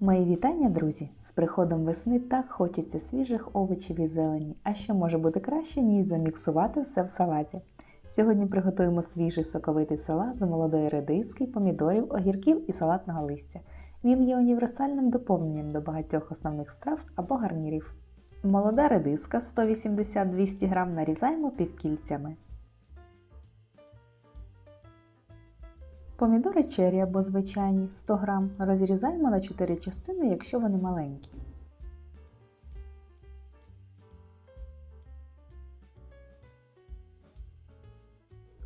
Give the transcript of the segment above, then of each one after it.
Мої вітання, друзі! З приходом весни так хочеться свіжих овочів і зелені. А що може бути краще, ніж заміксувати все в салаті? Сьогодні приготуємо свіжий соковитий салат з молодої редиски, помідорів, огірків і салатного листя. Він є універсальним доповненням до багатьох основних страв або гарнірів. Молода редиска 180-200 г нарізаємо півкільцями. Помідори черрі або звичайні 100 г розрізаємо на 4 частини, якщо вони маленькі.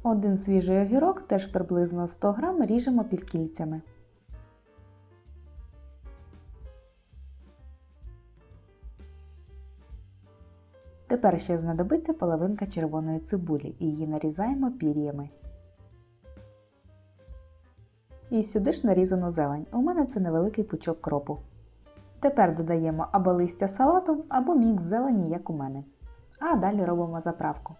Один свіжий огірок, теж приблизно 100 г, ріжемо півкільцями. Тепер ще знадобиться половинка червоної цибулі і її нарізаємо пір'ями. І сюди ж нарізану зелень. У мене це невеликий пучок кропу. Тепер додаємо або листя салату, або мікс зелені, як у мене. А далі робимо заправку.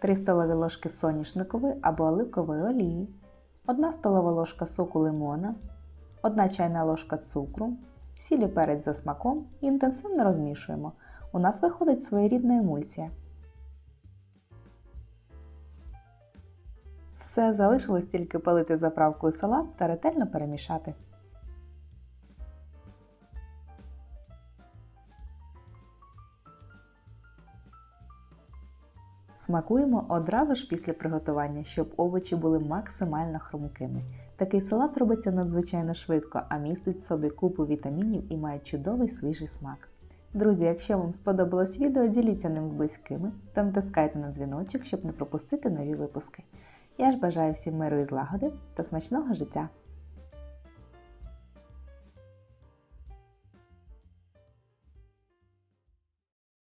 3 столові ложки соняшникової або оливкової олії, 1 столова ложка соку лимона, 1 чайна ложка цукру, сіль і перець за смаком і інтенсивно розмішуємо. У нас виходить своєрідна емульсія. Все залишилось тільки полити заправкою салат та ретельно перемішати. Смакуємо одразу ж після приготування, щоб овочі були максимально хрумкими. Такий салат робиться надзвичайно швидко, а містить в собі купу вітамінів і має чудовий свіжий смак. Друзі, якщо вам сподобалось відео, діліться ним з близькими та натискайте на дзвіночок, щоб не пропустити нові випуски. Я ж бажаю всім миру і злагоди та смачного життя!